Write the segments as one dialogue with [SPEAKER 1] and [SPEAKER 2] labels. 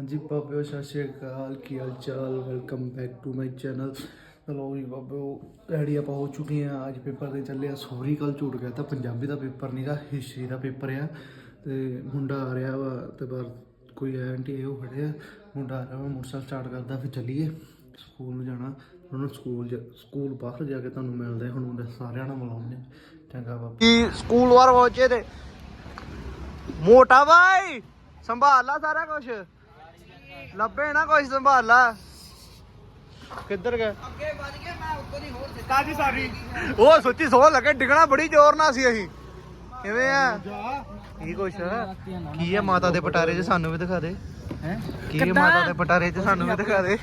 [SPEAKER 1] ਹਾਂਜੀ ਬਾਬਿਓ ਸਤਿ ਸ਼੍ਰੀ ਅਕਾਲ। ਕੀ ਹਾਲ ਚਾਲ? Welcome back to my channel ਚਲੋ ਜੀ ਬਾਬਿਓ ਰੈਡੀ ਆਪਾਂ ਹੋ ਚੁੱਕੇ ਆ ਅੱਜ ਪੇਪਰ ਦੇ ਚੱਲੇ ਆ ਸੋਰੀ ਕੱਲ ਝੂਠ ਗਿਆ ਤਾਂ ਪੰਜਾਬੀ ਦਾ ਪੇਪਰ ਨਹੀਂਗਾ ਹਿਸਟਰੀ ਦਾ ਪੇਪਰ ਆ। ਤੇ ਮੁੰਡਾ ਆ ਰਿਹਾ ਵਾ, ਤੇ ਬਾਹਰ ਕੋਈ ਆਂਟੀ ਉਹ ਖੜੇ ਮੁੰਡਾ ਆ ਰਿਹਾ ਵਾ, ਮੋਟਰਸਾਈਕਲ ਸਟਾਰਟ ਕਰਦਾ, ਫਿਰ ਚੱਲੀਏ। ਸਕੂਲ ਨੂੰ ਜਾਣਾ। ਉਹਨੂੰ ਸਕੂਲ ਸਕੂਲ ਬਾਹਰ ਜਾ ਕੇ ਤੁਹਾਨੂੰ ਮਿਲਦੇ ਹੁਣ ਉਹਦੇ ਸਾਰਿਆਂ ਨਾਲ ਮਿਲਾਉਂਦੇ ਆ। ਚੰਗਾ ਬਾਬਾ।
[SPEAKER 2] ਸਕੂਲ ਵਾਰ ਪਹੁੰਚੇ ਤੇ? ਮੋਟਾ ਭਾਈ ਸੰਭਾਲ ਲਾ ਸਾਰਾ ਕੁਝ ਲੱਭੇ ਨਾ ਕੁਝ ਸੰਭਾਲ ਲਾ। ਕਿੱਧਰ ਗਏ? ਅੱਗੇ ਵੱਜ ਗਏ ਮੈਂ ਉੱਤੋਂ ਦੀ ਹੋਰ ਕਾਜੀ ਸਾਰੀ? ਉਹ ਸੱਚੀ ਸੋਹ ਲੱਗੇ ਡਿਗਣਾ ਬੜੀ ਜ਼ੋਰ ਨਾਲ ਸੀ ਅਸੀਂ। ਕਿਵੇਂ ਆ? ਕੀ ਕੁਛ? ਆ? ਕੀ ਹੈ ਮਾਤਾ ਦੇ ਪਟਾਰੇ 'ਚ ਸਾਨੂੰ ਵੀ ਦਿਖਾ ਦੇ।
[SPEAKER 1] ਹੈ?
[SPEAKER 2] ਕੀ ਹੈ ਮਾਤਾ ਦੇ ਪਟਾਰੇ 'ਚ ਸਾਨੂੰ ਵੀ ਦਿਖਾ ਦੇ।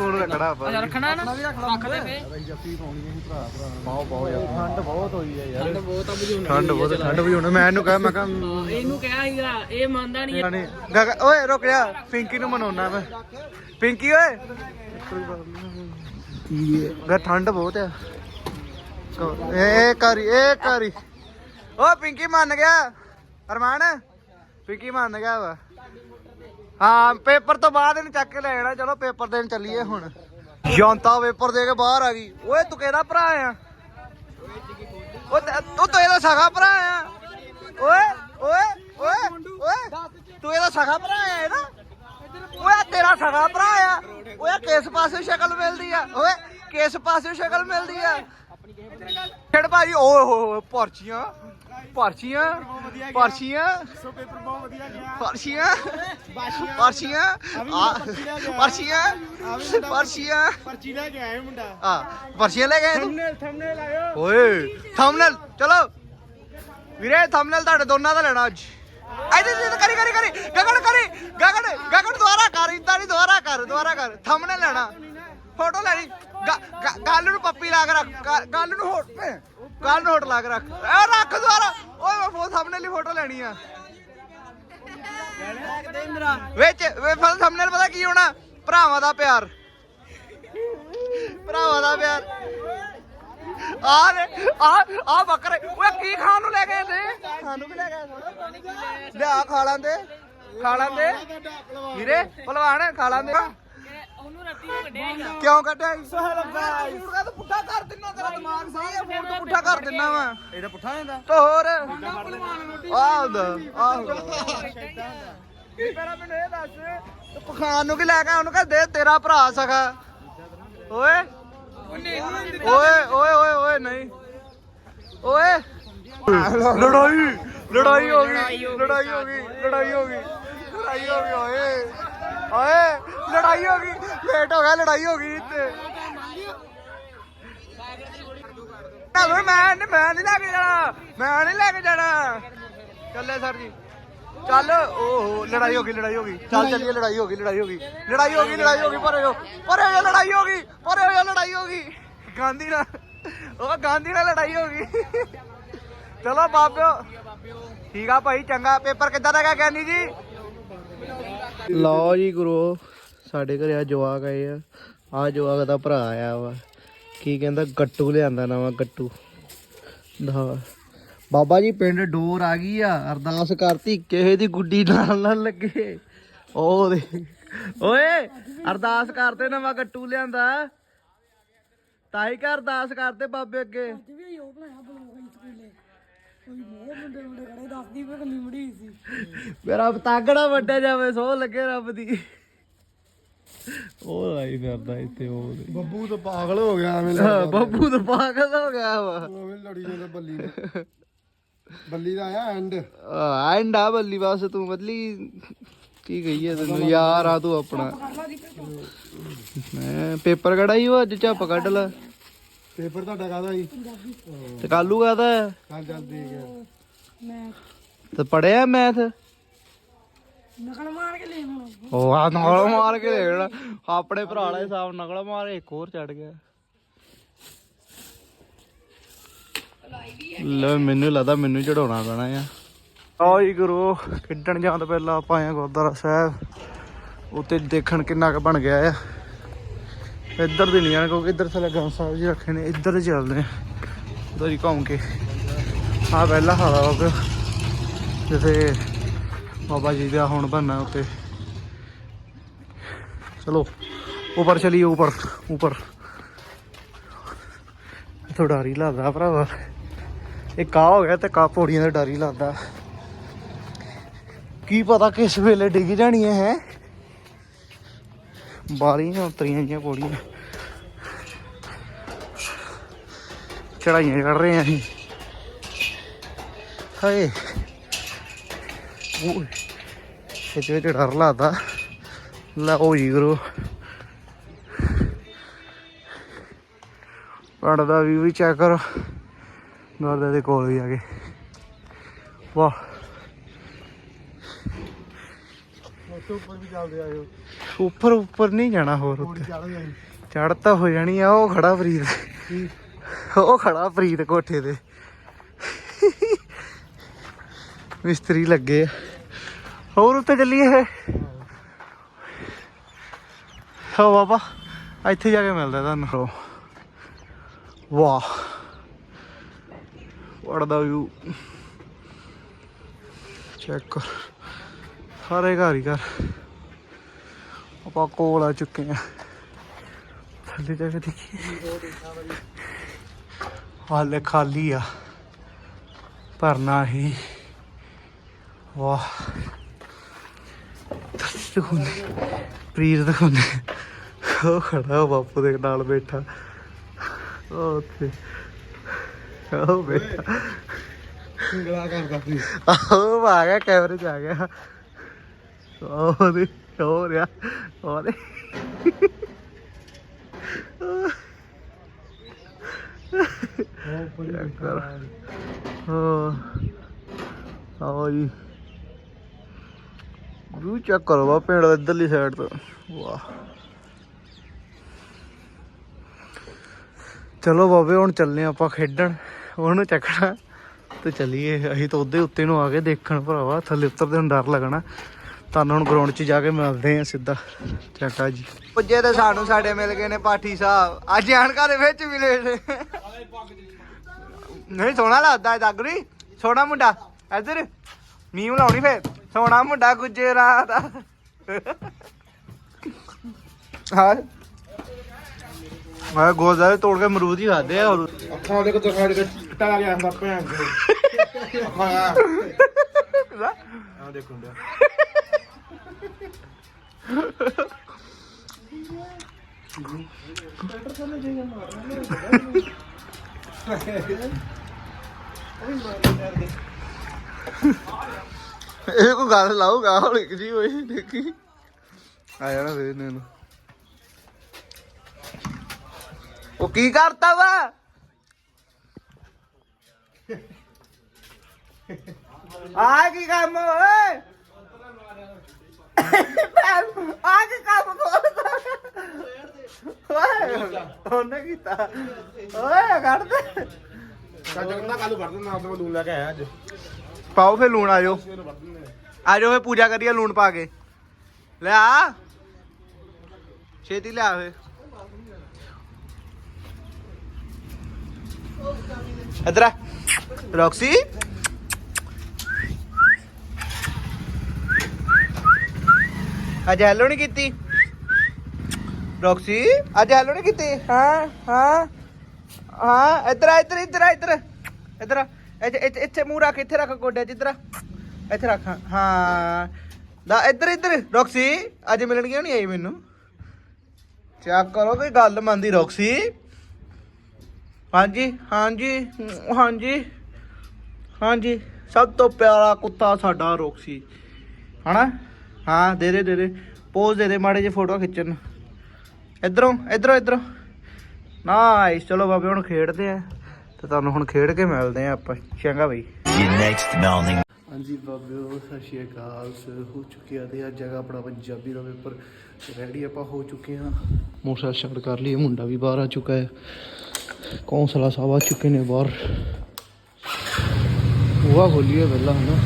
[SPEAKER 2] ਹੁਣ ਰੱਖਣਾ ਆਪਾਂ।
[SPEAKER 3] ਰੱਖਣਾ ਨਾ? ਰੱਖ ਦੇ ਫੇ
[SPEAKER 2] ਪਾਓ ਪਾਓ ਯਾਰ। ਠੰਡ ਬਹੁਤ ਹੋਈ ਹੈ ਯਾਰ।
[SPEAKER 3] ਬਹੁਤ ਅਬ ਜੂਨ
[SPEAKER 2] ਠੰਡ ਬਹੁਤ ਠੰਡ ਵੀ ਹੁਣ ਮੈਂ ਇਹਨੂੰ ਕਹਾਂ ਮੈਂ ਕਹਾਂ
[SPEAKER 3] ਇਹਨੂੰ ਕਿਹਾ ਸੀਗਾ ਇਹ ਮੰਨਦਾ ਨਹੀਂ
[SPEAKER 2] ਨਹੀਂ ਗਗ- ਓਏ ਰੁਕ ਜਾ। ਪਿੰਕੀ ਨੂੰ ਮਨਾਉਣਾ ਮੈਂ। ਪਿੰਕੀ ਓਏ। ਗਾ ਠੰਡ ਬਹੁਤ ਆ। ਕ- ਇਹ ਕਰੀ ਇਹ ਕਰੀ। ਓ, ਪਿੰਕੀ ਮੰਨ ਗਿਆ। ਅਰਮਾਨ, ਪਿੰਕੀ ਮੰਨ ਗਿਆ ਵਾ। ਹਾਂ, ਪੇਪਰ ਤੋਂ ਬਾਅਦ ਇਹਨੂੰ ਚੱਕ ਕੇ ਲੈ ਜਾਣਾ। ਚਲੋ, ਪੇਪਰ ਦੇਣ ਚੱਲੀਏ ਹੁਣ। ਜਨਤਾ ਪੇਪਰ ਦੇ ਕੇ ਬਾਹਰ ਆ ਗਈ। ਓਏ, ਤੂੰ ਕਿਹਦਾ ਭਰਾ ਆ? ਉਹ ਤੇ- ਤੂੰ ਇਹਦਾ ਸਗਾ ਭਰਾ ਆ। ਓਏ ਓਏ ਓਏ ਓਏ, ਤੂੰ ਇਹਦਾ ਸਗਾ ਭਰਾ ਆ ਇਹਦਾ? ਓਏ ਤੇਰਾ ਸਗਾ ਭਰਾ ਆ। ਓਏ ਕਿਸ ਪਾਸੇ ਸ਼ਕਲ ਮਿਲਦੀ ਆ? ਓਏ, ਕਿਸ ਪਾਸੇ ਸ਼ਕਲ ਮਿਲਦੀ ਆ? ਛੜ ਭਾਜੀ, ਓਏ ਹੋਏ ਹੋਏ ਪਰਚੀਆਂ ਪਰਚੀਆਂ ਪਰਚੀਆਂ ਪਰਚੀਆਂ ਪਰਚੀਆਂ ਆ, ਪਰਚੀਆਂ ਪਰਚੀਆਂ
[SPEAKER 4] ਪਰਚੀ ਲੈ ਕੇ ਆਏ ਮੁੰਡਾ।
[SPEAKER 2] ਆ ਪਰਚੀਆਂ ਲੈ ਗਏ ਤੂੰ?
[SPEAKER 4] ਥੰਬਨੇਲ ਥੰਬਨੇਲ ਆਇਓ।
[SPEAKER 2] ਓਏ ਥੰਬਨੇਲ ਚਲੋ। ਵੀਰੇ ਥੰਬਨੇਲ ਤੁਹਾਡੇ ਦੋਨਾਂ ਦਾ ਲੈਣਾ ਅੱਜ। ਐਦੇ ਤੇ ਕਰੀ ਕਰੀ ਕਰੀ। ਗਗਨ ਕਰੀ। ਗਗਨ ਗਗਨ ਦੁਬਾਰਾ ਕਰ ਇਦਾਂ ਨਹੀਂ ਦੁਬਾਰਾ ਕਰ ਦੁਬਾਰਾ ਕਰ। ਥੰਬਨੇਲ ਲੈਣਾ। ਫੋਟੋ ਲੈਣੀ ਗ- ਗੱਲ ਨੂੰ ਪੱਪੀ ਲਾ ਕੇ ਰੱਖ। ਗੱਲ ਨੂੰ ਹੋਟ ਗੱਲ ਨੂੰ ਹੋਟ ਲਾ ਕੇ ਰੱਖ। ਐ ਰੱਖ ਦੁਬਾਰਾ। ਓਏ, ਮੈਂ ਫੋਨ ਥੰਬਨੇਲ ਦੀ ਫੋਟੋ ਲੈਣੀ ਆ। ਵਿੱਚ ਵੇ ਫਲ ਪਤਾ ਕੀ ਹੋਣਾ? ਭਰਾਵਾਂ ਦਾ ਪਿਆਰ। ਭਰਾਵਾਂ ਦਾ ਪਿਆਰ। ਆ ਰੇ ਆ ਆ ਬੱਕਰੇ। ਓਏ, ਕੀ ਖਾਣ ਨੂੰ ਲੈ ਗਏ ਨੇ ਸਾਨੂੰ ਵੀ ਲੈ ਗਏ ਲਿਆ, ਖਾ ਲਾਂਦੇ। ਖਾ ਲਾਂਦੇ। ਵੀਰੇ ਭਲਵਾਨ ਖਾ ਲਾਂਦੇ।
[SPEAKER 3] ਰੱਤੀ ਨੂੰ ਕੱਢਿਆ ਸੀਗਾ।
[SPEAKER 2] ਕਿਉਂ ਕੱਢਿਆ ਸੋਹਲ ਬਾਈ। ਫੂਡ ਕਾ ਪੁੱਠਾ ਕਰ ਦਿੰਨਾ ਤੇਰਾ ਦਿਮਾਗ ਸਹੀ ਹੈ ਫੂਡ ਤੋਂ ਪੁੱਠਾ ਕਰ ਦਿੰਨਾ ਵਾ।
[SPEAKER 4] ਇਹਦਾ ਪੁੱਠਾ ਜਾਂਦਾ
[SPEAKER 2] ਤੇ ਹੋਰ। ਆਹ ਹੁੰਦਾ ਆਹ। ਹੁੰਦਾ ਮੇਰਾ ਮੈਨੂੰ ਇਹ ਦੱਸ? ਤੂੰ ਪਖਾਨ ਨੂੰ ਕੀ ਲੈ ਕੇ ਆਇਆ? ਉਹਨੂੰ ਕਹ ਦੇ ਤੇਰਾ ਭਰਾ ਸਖਾ। ਓਏ। ਓਏ ਓਏ ਓਏ ਓਏ ਨਹੀਂ। ਓਏ। ਲੜਾਈ। ਲੜਾਈ ਹੋ ਗਈ। ਲੜਾਈ ਹੋ ਗਈ ਲੜਾਈ ਹੋ ਗਈ। ਲੜਾਈ ਹੋ ਗਈ ਓਏ। ਓਏ ਲੜਾਈ ਹੋ ਗਈ ਲੇਟ ਹੋ ਗਿਆ ਲੜਾਈ ਹੋ ਗਈ ਇੱਥੇ ਨਾ ਮੈਂ ਮੈਂ ਨਹੀਂ ਲੈ ਕੇ ਜਾਣਾ ਮੈਂ ਨਹੀਂ ਲੈ ਕੇ ਜਾਣਾ ਚੱਲੇ ਸਰ ਜੀ ਚੱਲ ਓਹੋ ਲੜਾਈ ਹੋ ਗਈ ਲੜਾਈ ਹੋ ਗਈ ਚੱਲ ਚੱਲੀਏ ਲੜਾਈ ਹੋ ਗਈ ਲੜਾਈ ਹੋ ਗਈ ਲੜਾਈ ਹੋ ਗਈ ਲੜਾਈ ਹੋ ਗਈ ਪਰੇ ਹੋ ਪਰੇ ਹੋ ਲੜਾਈ ਹੋ ਗਈ ਪਰੇ ਹੋ ਲੜਾਈ ਹੋ ਗਈ ਗਾਂਧੀ ਨਾਲ ਉਹ ਗਾਂਧੀ ਨਾਲ ਲੜਾਈ ਹੋ ਗਈ ਚਲੋ ਬਾਬਿਓ ਠੀਕ ਆ ਭਾਈ ਚੰਗਾ ਪੇਪਰ ਕਿੱਦਾਂ ਦਾ ਗਿਆ ਗਿਆਨੀ ਜੀ ਲਓ ਜੀ ਗੁਰੂ, ਸਾਡੇ ਘਰੇ ਆ ਜਵਾਕ ਆਏ ਆ। ਆ ਜਵਾਕ ਦਾ ਭਰਾ ਆਇਆ ਵਾ। ਕੀ ਕਹਿੰਦਾ? ਗੱਟੂ ਲਿਆਂਦਾ ਨਵਾਂ ਗੱਟੂ। ਦਾ ਬਾਬਾ ਜੀ, ਪਿੰਡ ਡੋਰ ਆ ਗਈ ਆ। ਅਰਦਾਸ ਕਰਤੀ, ਕਿਸੇ ਦੀ ਗੁੱਡੀ ਨਾਲ ਨਾ ਲੱਗੇ। ਉਹ ਦੇ। ਓਏ, ਅਰਦਾਸ ਕਰਤੇ ਨਵਾਂ ਗੱਟੂ ਲਿਆਂਦਾ। ਤਾਈ ਘਰ ਅਰਦਾਸ ਕਰਦੇ ਬਾਬੇ ਅੱਗੇ। ਮੇਰਾ ਤਾਗੜਾ ਵੱਡਾ ਜਾਵੇ ਸੋ ਲੱਗੇ ਰੱਬ ਦੀ। ਉਹ ਆਈ ਫਿਰਦਾ ਇੱਥੇ ਉਹ
[SPEAKER 4] ਬੱਬੂ ਤਾਂ ਪਾਗਲ ਹੋ ਗਿਆ ਐਵੇਂ
[SPEAKER 2] ਹਾਂ, ਬੱਬੂ ਤਾਂ ਪਾਗਲ ਹੋ ਗਿਆ ਵਾ।
[SPEAKER 4] ਐਵੇਂ ਲੜੀ ਜਾਂਦਾ ਬੱਲੀ ਨੂੰ ਬੱਲੀ ਦਾ ਆਇਆ ਐਂਡ
[SPEAKER 2] ਐਂਡਾ ਬੱਲੀ ਬਸ ਤੂੰ ਬਦਲੀ ਕੀ ਗਈ ਹੈ ਤੈਨੂੰ ਯਾਰ ਆ ਤੂੰ ਆਪਣਾ। ਮੈਂ ਪੇਪਰ ਕਢਾਈ ਉਹ ਅੱਜ ਝੱਪ ਕੱਢ ਲੈ।
[SPEAKER 4] ਪੇਪਰ ਤੁਹਾਡਾ ਕਾਹਦਾ ਜੀ?
[SPEAKER 2] ਤੇ ਕਾਲੂ ਕਾਦਾ
[SPEAKER 4] ਕੱਲ ਜਲਦੀ ਗਿਆ
[SPEAKER 2] ਤੇ ਪੜਿਆ ਮੈਥ? ਉਹ ਆ ਨਕਲ ਮਾਰ ਕੇ ਦੇਖ ਆਪਣੇ ਭਰਾ ਵਾਲੇ ਹਿਸਾਬ ਨਕਲ ਮਾਰ ਇੱਕ ਹੋਰ ਚੜ ਗਿਆ। ਲੈ ਮੈਨੂੰ ਲੱਗਦਾ ਮੈਨੂੰ ਚੜਾਉਣਾ ਪੈਣਾ ਆ। ਜੀ ਗੁਰੂ ਖੇਡਣ ਜਾਣ ਤੋਂ ਪਹਿਲਾਂ ਆਪਾਂ ਆਏ ਆ ਗੁਰਦੁਆਰਾ ਸਾਹਿਬ। ਉੱਤੇ ਦੇਖਣ ਕਿੰਨਾ ਕੁ ਬਣ ਗਿਆ ਆ। ਇੱਧਰ ਦੇ ਨਹੀਂ ਆਣਾ ਕਿਉਂਕਿ ਇੱਧਰ ਥੱਲੇ ਗਾਂ ਸਾਹਿਬ ਜੀ ਰੱਖੇ ਨੇ, ਇੱਧਰ ਚੱਲਦੇ ਆ। ਉਧਰ ਹੀ ਘੁੰਮ ਕੇ। ਆ ਪਹਿਲਾ ਹਾਲਾ ਉਹ ਜਿੱਥੇ ਬਾਬਾ ਜੀ ਦਾ ਹੁਣ ਬੰਨਾ ਉੱਤੇ ਚਲੋ, ਉੱਪਰ ਚਲੀ, ਉੱਪਰ ਉੱਪਰ। ਥੋੜਾ ਡਰ ਹੀ ਲੱਗਦਾ ਭਰਾਵਾ। ਇਹ ਕਾ ਹੋ ਗਿਆ ਤੇ ਕਾ ਪੌੜੀਆਂ ਦਾ ਡਰ ਹੀ ਲੱਗਦਾ। ਕੀ ਪਤਾ ਕਿਸ ਵੇਲੇ ਡਿੱਗ ਜਾਣੀ ਹੈ? ਬਾਰੀਆਂ ਉਤਰੀਆਂ ਜੀਆਂ ਪੌੜੀਆਂ। ਚੜਾਈਆਂ ਚੜ ਰਹੇ ਆਂ ਅਸੀਂ। ਹਾਏ। ਓਏ, ਇਹਦੇ ਵਿੱਚ ਡਰ ਲੱਗਦਾ। ਲਓ ਜੀ ਗੁਰੂ ਪਿੰਡ ਦਾ ਵੀ ਵੀ ਚੈੱਕ ਕਰੋ। ਗੁਰਦੇ ਦੇ ਕੋਲ ਵੀ ਆ ਗਏ ਵਾਹ।
[SPEAKER 4] ਉੱਪਰ ਵੀ ਚੱਲਦੇ ਆਇਓ
[SPEAKER 2] ਉੱਪਰ ਉੱਪਰ ਨਹੀਂ ਜਾਣਾ ਹੋਰ ਉੱਤੇ।
[SPEAKER 4] ਚੜ
[SPEAKER 2] ਤਾਂ ਹੋ ਜਾਣੀ ਆ ਉਹ ਖੜਾ ਪ੍ਰੀਤ। ਉਹ ਖੜਾ ਪ੍ਰੀਤ ਕੋਠੇ ਤੇ। ਮਿਸਤਰੀ ਲੱਗੇ ਆ। ਹੋਰ ਉੱਤੇ ਚੱਲੀਏ ਹੈ ਹੋ ਬਾਬਾ ਇੱਥੇ ਜਾ ਕੇ ਮਿਲਦਾ ਤੁਹਾਨੂੰ। ਵਾਹ। ਵੜਦਾ ਵਿਊ ਚੈੱਕ ਕਰ। ਸਾਰੇ ਘਰ ਹੀ ਘਰ। ਆਪਾਂ ਕੋਲ ਆ ਚੁੱਕੇ ਆ। ਥੱਲੇ ਜਾ ਕੇ ਦੇਖੀਏ। ਹਾਲੇ ਖਾਲੀ ਆ। ਭਰਨਾ ਹੀ। ਵਾਹ। ਦਿਖਾਉਂਦੇ। ਪ੍ਰੀਤ ਦਿਖਾਉਂਦੇ। ਉਹ ਖੜਾ ਉਹ ਬਾਪੂ ਦੇ ਨਾਲ ਬੈਠਾ। ਉਹ ਉੱਥੇ। ਉਹ ਬੈਠਾ।
[SPEAKER 4] ਸਿੰਗਲਾ ਕਰਦਾ ਸੀ
[SPEAKER 2] ਉਹ ਆ ਗਿਆ ਕੈਮਰੇ 'ਚ ਆ ਗਿਆ। ਉਹ ਦੇ ਹੋ ਰਿਹਾ ਉਹ ਦੇ
[SPEAKER 4] ਉਹ ਉੱਪਰ ਹੀ
[SPEAKER 2] ਕਰ। ਆਓ ਜੀ। ਵੀ ਚੈੱਕ ਕਰੋ ਵਾ ਪਿੰਡ ਦੀ ਇੱਧਰਲੀ ਸਾਈਡ ਤੋਂ। ਵਾਹ। ਚਲੋ ਬਾਬੇ ਹੁਣ ਚੱਲਨੇ ਆਪਾਂ ਖੇਡਣ। ਉਹਨੂੰ ਚੱਕਣਾ ਤੇ ਚੱਲੀਏ। ਅਸੀਂ ਤਾਂ ਉਹਦੇ ਉੱਤੇ ਨੂੰ ਆ ਕੇ ਦੇਖਣ ਭਰਾਵਾ ਥੱਲੇ ਉਤਰਦੇ ਨੂੰ ਡਰ ਲੱਗਣਾ। ਤੁਹਾਨੂੰ ਹੁਣ ਗਰਾਊਂਡ 'ਚ ਜਾ ਕੇ ਮਿਲਦੇ ਆ ਸਿੱਧਾ ਚਾਕਾ ਜੀ। ਪੁੱਜੇ ਤੇ ਸਾਨੂੰ ਸਾਡੇ ਮਿਲ ਗਏ ਨੇ ਪਾਠੀ ਸਾਹਿਬ। ਅੱਜ ਆਣਕਾ ਦੇ ਵਿੱਚ ਮਿਲੇ ਨੇ ਨਹੀਂ ਸੋਹਣਾ ਲੱਗਦਾ ਹੈ ਦਾਗਰੀ। ਸੋਹਣਾ ਮੁੰਡਾ। ਇੱਧਰ ਮੀਮ ਲਾਉਣੀ ਫੇਰ। ਸੋਹਣਾ ਮੁੰਡਾ ਗੁਜਰਾਤ। ਦਾ ਹਾਂ। ਮੈਂ ਗੋਜ਼ਾ ਦੇ ਤੋੜ ਕੇ ਅਮਰੂਦ ਹੀ ਖਾਦੇ ਆ ਹੋਰ।
[SPEAKER 4] ਅੱਖਾਂ ਦੇ ਕੋ ਦਿਖਾ ਦੇ ਟਾ ਲਾ ਗਿਆ ਹੁੰਦਾ ਭੈਣ ਆ ਆ ਦੇਖੋ
[SPEAKER 2] ਇਹ ਕੋਈ ਗੱਲ ਲਾਊਗਾ ਹੁਣ ਇੱਕ ਜਿਹੀ ਹੋਈ, ਦੇਖੀ। ਆ ਜਾਣਾ ਫੇਰ ਇਹਨੂੰ ਉਹ ਕੀ ਕਰਤਾ ਵਾ? ਆ ਕੀ ਕੰਮ, ਓਏ? ਆ ਕੀ ਕੰਮ ਕਰਦਾ? ਓਏ ਉਹਨੇ ਕੀਤਾ। ਓਏ ਕੱਢ ਦੇ।
[SPEAKER 4] ਕੱਲ ਜਗਨਾ ਕੱਲ ਵੜ ਦਿੰਦਾ ਆਪਣਾ ਲੂਣ ਲੈ ਕੇ ਆਇਆ ਅੱਜ।
[SPEAKER 2] ਪਾਓ ਫੇ ਲੂਣ ਆਜੋ। ਫੇ ਪੂਜਾ ਕਰੀਏ ਲੂਣ ਪਾ ਕੇ। ਲੈ ਆ। ਛੇਤੀ ਲਿਆ ਫੇ ਇਧਰ ਰੌਕਸੀ? ਅੱਜ ਹੈਲੋ ਨਹੀਂ ਕੀਤੀ? ਰੌਕਸੀ ਅੱਜ ਹੈਲੋ ਨਹੀਂ ਕੀਤੀ? ਹਾਂ ਹਾਂ। ਹਾਂ ਇਧਰ ਆ ਇਧਰ ਇਧਰ ਆ ਇਧਰ। ਇਧਰ। ਇੱਥੇ ਇੱਥੇ- ਇੱਥੇ ਮੂੰਹ ਰੱਖ ਇੱਥੇ ਰੱਖ ਗੋਡੇ ਜਿੱਧਰ ਇੱਥੇ ਰੱਖ ਹਾਂ। ਦਾ ਇੱਧਰ ਇੱਧਰ। ਰੌਕਸੀ ਅੱਜ ਮਿਲਣ ਕਿਉਂ ਨਹੀਂ ਆਈ ਮੈਨੂੰ? ਚੈੱਕ ਕਰੋ ਕੋਈ ਗੱਲ ਮੰਨਦੀ ਰੌਕਸੀ ਹਾਂਜੀ ਹਾਂਜੀ ਹਾਂਜੀ। ਹਾਂਜੀ। ਸਭ ਤੋਂ ਪਿਆਰਾ ਕੁੱਤਾ ਸਾਡਾ ਰੌਕਸੀ ਹਨਾ? ਹਾਂ ਦੇ ਦੇ ਦੇ ਦੇ। ਪੋਜ਼ ਦੇ ਦੇ ਮਾੜੇ ਜੇ ਫੋਟੋ ਖਿੱਚਣ। ਇੱਧਰੋਂ ਇੱਧਰੋਂ ਇੱਧਰੋਂ। ਨਾਈਸ ਚਲੋ ਬਾਬੇ ਹੁਣ ਖੇਡਦੇ ਆ। ਤੇ ਤੁਹਾਨੂੰ ਹੁਣ ਖੇਡ ਕੇ ਮਿਲਦੇ ਆ ਆਪਾਂ। ਚੰਗਾ ਬਈ।
[SPEAKER 1] ਹਾਂਜੀ ਬਾਬਿਓ ਸਤਿ ਸ਼੍ਰੀ ਅਕਾਲ। ਹੋ ਚੁੱਕਿਆ ਤੇ ਅੱਜ ਹੈਗਾ ਆਪਣਾ ਪੰਜਾਬੀ ਦਾ ਪੇਪਰ। ਰੈਡੀ ਆਪਾਂ ਹੋ ਚੁੱਕੇ ਹਾਂ। ਮੋਟਰਸਾਈਕਲ ਸਟਾਰਟ ਕਰ ਲਈ ਮੁੰਡਾ ਵੀ ਬਾਹਰ ਆ ਚੁੱਕਾ ਹੈ। ਕੌਂਸਲਾ ਸਾਹਿਬ ਆ ਚੁੱਕੇ ਨੇ ਬਾਹਰ। ਉਹ ਖੋਲੀਏ ਪਹਿਲਾਂ ਹਨਾ।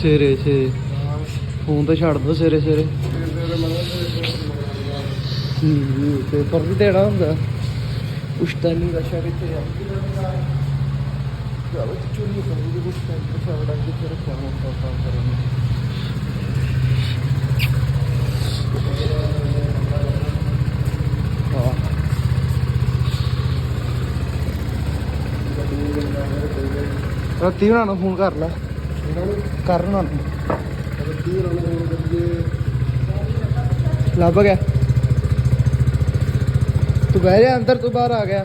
[SPEAKER 1] ਸਵੇਰੇ ਸਵੇਰੇ ਫੋਨ ਤੇ ਛੱਡ ਦੋ ਸਵੇਰੇ ਸਵੇਰੇ। ਹੂੰ ਪੇਪਰ ਵੀ ਦੇਣਾ ਹੁੰਦਾ। ਰਸ਼ਾ ਕਿੱਥੇ ਆ। ਚਲੋ ਕਰੂਗੇ ਕੁਝ ਟਾਈਮ ਪਛਾ ਵੜਾ ਕੇ ਫਿਰ ਕੰਮ ਕੰਮ ਕਰਾਂਗੇ ਹਾਂ। ਰੱਤੀ ਉਹਨਾਂ ਨੂੰ ਫੋਨ ਕਰ ਲੈ। ਕਰਨ ਲੱਭ ਗਿਆ। ਤੂੰ ਬਹਿ ਜਾ ਅੰਦਰ ਤੂੰ ਬਾਹਰ ਆ ਗਿਆ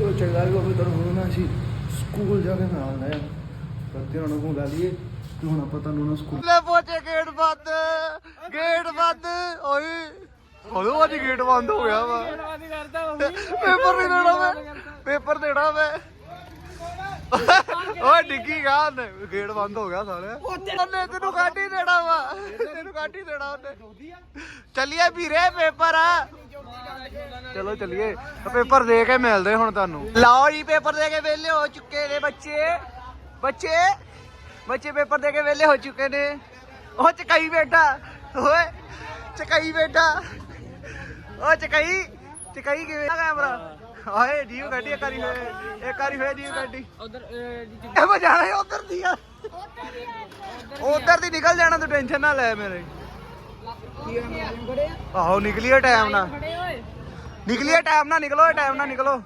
[SPEAKER 1] ਉਹ ਚੰਗਾ ਵੀ ਬਾਬੇ ਤੁਹਾਨੂੰ ਹੋਣਾ ਸੀ ਸਕੂਲ ਜਾ ਕੇ ਨਾਲ ਲੈ ਰੱਤੀ ਉਹਨਾਂ ਨੂੰ ਲਾ ਲਈਏ ਤੇ ਹੁਣ ਆਪਾਂ ਤੁਹਾਨੂੰ ਨਾ ਸਕੂਲ
[SPEAKER 2] ਲੈ ਪਹੁੰਚੇ ਗੇਟ ਬੰਦ ਗੇਟ ਬੰਦ ਓਏ। ਹਲੋ ਅੱਜ ਗੇਟ ਬੰਦ ਹੋ ਗਿਆ ਵਾ। ਪੇਪਰ ਨਹੀਂ ਦੇਣਾ ਮੈਂ ਪੇਪਰ ਦੇਣਾ ਮੈਂ। ਓਏ ਡਿੱਗੀ ਗਾ ਗੇਟ ਬੰਦ ਹੋ ਗਿਆ ਸਾਲਿਆ। ਉਹਨੇ ਤੈਨੂੰ ਕੱਢ ਹੀ ਦੇਣਾ ਵਾ। ਤੈਨੂੰ ਕੱਢ ਹੀ ਦੇਣਾ ਉਹਨੇ। ਚੱਲੀਏ ਵੀਰੇ ਪੇਪਰ। ਆ ਚਲੋ ਚੱਲੀਏ। ਪੇਪਰ ਦੇ ਕੇ ਮਿਲਦੇ ਹੁਣ ਤੁਹਾਨੂੰ। ਲਓ ਜੀ ਪੇਪਰ ਦੇ ਕੇ ਵਿਹਲੇ ਹੋ ਚੁੱਕੇ ਨੇ ਬੱਚੇ। ਬੱਚੇ ਬੱਚੇ ਪੇਪਰ ਦੇ ਕੇ ਵਿਹਲੇ ਹੋ ਚੁੱਕੇ ਨੇ। ਉਹ ਚਕਾਈ ਬੈਠਾ ਓਏ ਚਕਾਈ ਬੈਠਾ ਉਹ ਚਕਾਈ ਚਕਾਈ ਕਿਵੇਂ ਆ ਕੈਮਰਾ? ਓਏ ਜੀਵ ਗੱਡੀ ਇੱਕ ਵਾਰੀ ਹੋਏ ਇੱਕ ਵਾਰੀ ਹੋਏ ਜੀਵ ਗੱਡੀ।
[SPEAKER 3] ਉਧਰ
[SPEAKER 2] ਇਹ ਮੈਂ ਜਾਣਾ ਹੀ ਉਧਰ ਦੀ ਆ। ਉਧਰ ਦੀ ਨਿਕਲ ਜਾਣਾ ਤੂੰ ਟੈਨਸ਼ਨ ਨਾ ਲੈ ਮੇਰੇ। ਆਹੋ ਨਿਕਲੀਏ ਟਾਈਮ ਨਾਲ। ਨਿਕਲੀਏ ਟਾਈਮ ਨਾਲ ਨਿਕਲੋ ਟਾਈਮ ਨਾਲ ਨਿਕਲੋ।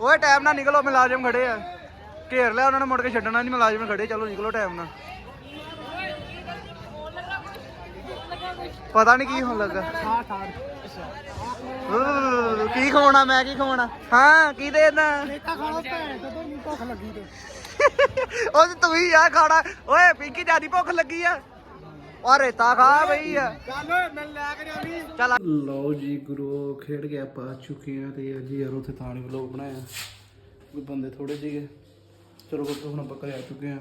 [SPEAKER 2] ਓਏ ਟਾਈਮ ਨਾਲ ਨਿਕਲੋ ਮੁਲਾਜ਼ਮ ਖੜੇ ਆ। ਘੇਰ ਲਿਆ ਉਹਨਾਂ ਨੇ ਮੁੜ ਕੇ ਛੱਡਣਾ ਨਹੀਂ ਮੁਲਾਜ਼ਮ ਖੜੇ ਚਲੋ ਨਿਕਲੋ ਟਾਈਮ ਨਾਲ। ਪਤਾ ਨਹੀਂ ਕੀ ਹੋਣ ਲੱਗਾ।
[SPEAKER 3] ਹਾਂ ਹਾਂ
[SPEAKER 2] ਊ, ਕੀ ਖਵਾਉਣਾ ਮੈਂ ਕੀ ਖਵਾਉਣਾ? ਹਾਂ ਕੀ ਦੇਣਾ?
[SPEAKER 1] ਤਾਂ ਖਾਣਾ ਭੈਣ ਜਦੋਂ ਨਹੀਂ ਭੁੱਖ ਲੱਗੀ ਤੇ।
[SPEAKER 2] ਉਹ ਤੇ ਤੂੰ ਹੀ ਆ ਖਾਣਾ। ਓਏ ਪਿੰਕੀ ਜਿਆਦੀ ਭੁੱਖ ਲੱਗੀ ਆ। ਓ ਰੇਤਾ ਖਾ ਬਈ ਆ।
[SPEAKER 1] ਚੱਲ ਮੈਂ ਲੈ ਕੇ ਜਾਣੀ
[SPEAKER 2] ਚੱਲ
[SPEAKER 1] ਲਓ ਜੀ ਗੁਰੂ ਖੇਡ ਕੇ ਆਪਾਂ ਆ ਚੁੱਕੇ ਆ ਤੇ ਅੱਜ ਯਾਰ ਉੱਥੇ ਥਾਣੀ ਵਲੋਗ ਬਣਾਇਆ। ਕੋਈ ਬੰਦੇ ਥੋੜੇ ਸੀਗੇ ਚਲੋ ਬੱਚੋ ਹੁਣ ਆਪਾਂ ਘਰੇ ਆ ਚੁੱਕੇ ਆ।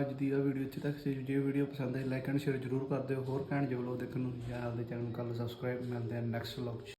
[SPEAKER 1] ਅੱਜ ਦੀ ਆ ਵੀਡੀਓ ਇੱਥੇ ਤੱਕ। ਸੀ ਜੇ ਵੀਡੀਓ ਪਸੰਦ ਆਈ ਲਾਈਕ ਐਂਡ ਸ਼ੇਅਰ ਜ਼ਰੂਰ ਕਰ ਦਿਓ। ਹੋਰ ਕਹਿਣ ਜੇ ਵਲੋਗ ਦੇਖਣ ਨੂੰ ਜਾਂ ਆਪਣੇ ਚੈਨਲ ਨੂੰ ਕਰ ਲਓ ਸਬਸਕ੍ਰਾਈਬ ਮਿਲਦੇ ਆ ਨੈਕਸਟ ਵਲੋਗ 'ਚ।